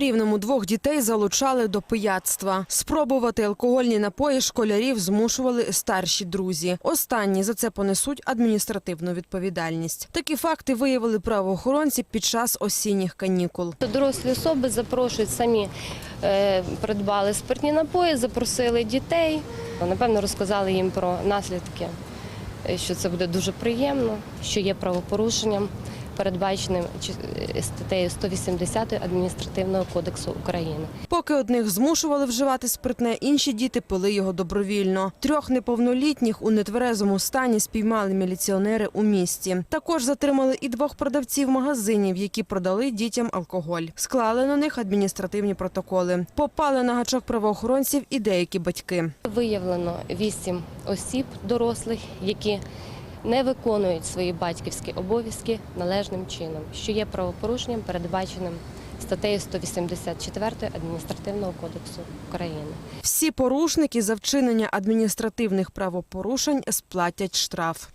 Рівному двох дітей залучали до пияцтва. Спробувати алкогольні напої школярів змушували старші друзі. Останні за це понесуть адміністративну відповідальність. Такі факти виявили правоохоронці під час осінніх канікул. Дорослі особи запрошують самі, е, придбали спиртні напої, запросили дітей. Напевно, розказали їм про наслідки, е, що це буде дуже приємно, що є правопорушенням, передбаченим е, статтею 180 адміністративного кодексу України. Поки одних змушували вживати спиртне, інші діти пили його добровільно. Трьох неповнолітніх у нетверезому стані спіймали міліціонери у місті. Також затримали і двох продавців магазинів, які продали дітям алкоголь. Склали на них адміністративні протоколи. Попали на гачок правоохоронців і деякі батьки. Виявлено вісім осіб дорослих, які не виконують свої батьківські обов'язки належним чином, що є правопорушенням, передбаченим статтею 184 адміністративного кодексу України. Всі порушники за вчинення адміністративних правопорушень сплатять штраф.